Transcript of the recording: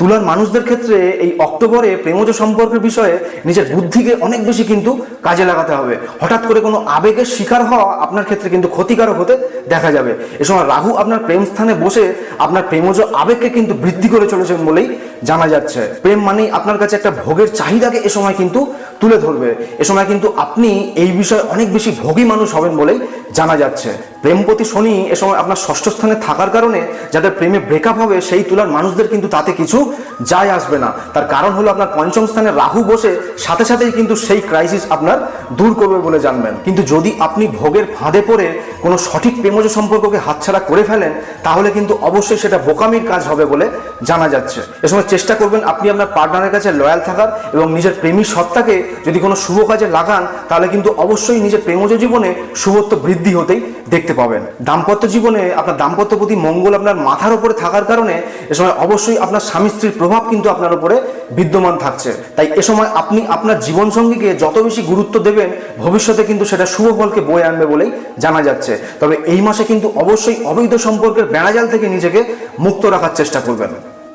তুলার মানুষদের ক্ষেত্রে এই অক্টোবরে প্রেমজ সম্পর্কের বিষয়ে নিজের বুদ্ধিকে অনেক বেশি কিন্তু কাজে লাগাতে হবে। হঠাৎ করে কোনো আবেগের শিকার হওয়া আপনার ক্ষেত্রে কিন্তু ক্ষতিকারক হতে দেখা যাবে। এ সময় রাহু আপনার প্রেম স্থানে বসে আপনার প্রেমজ আবেগকে কিন্তু বৃদ্ধি করে চলেছেন বলেই জানা যাচ্ছে। প্রেম মানেই আপনার কাছে একটা ভোগের চাহিদাকে এ সময় কিন্তু তুলে ধরবে। এ সময় কিন্তু আপনি এই বিষয়ে অনেক বেশি ভোগী মানুষ হবেন বলেই জানা যাচ্ছে। প্রেমপতি শনি এ সময় আপনার ষষ্ঠ স্থানে থাকার কারণে যাদের প্রেমে ব্রেকআপ হবে, সেই তুলার মানুষদের কিন্তু তাতে কিছু যায় আসবে না। তার কারণ হলো আপনার পঞ্চম স্থানে রাহু বসে, সাথে সাথেই কিন্তু সেই ক্রাইসিস আপনার দূর করবে বলে জানবেন। কিন্তু যদি আপনি ভোগের ফাঁদে পড়ে কোনো সঠিক প্রেমজ সম্পর্ককে হাতছাড়া করে ফেলেন, তাহলে কিন্তু অবশ্যই সেটা বোকামির কাজ হবে বলে জানা যাচ্ছে। এ সময় চেষ্টা করবেন আপনি আপনার পার্টনারের কাছে লয়াল থাকার এবং নিজের প্রেমী সত্তাকে যদি কোনো শুভ কাজে লাগান, তাহলে কিন্তু অবশ্যই নিজের প্রেমজ জীবনে শুভত্ব বৃদ্ধি হতেই দেখতে পাবেন। দাম্পত্য জীবনে আপনার দাম্পত্য প্রতি মঙ্গল আপনার মাথার উপরে থাকার কারণে এ সময় অবশ্যই আপনার স্বামী স্ত্রীর প্রভাব কিন্তু আপনার উপরে বিদ্যমান থাকছে। তাই এ সময় আপনি আপনার জীবনসঙ্গীকে যত বেশি গুরুত্ব দেবেন, ভবিষ্যতে কিন্তু সেটা শুভ ফলকে বয়ে আনবে বলেই জানা যাচ্ছে। তবে এই মাসে কিন্তু অবশ্যই অবৈধ সম্পর্কের বেড়াজাল থেকে নিজেকে মুক্ত রাখার চেষ্টা করবেন।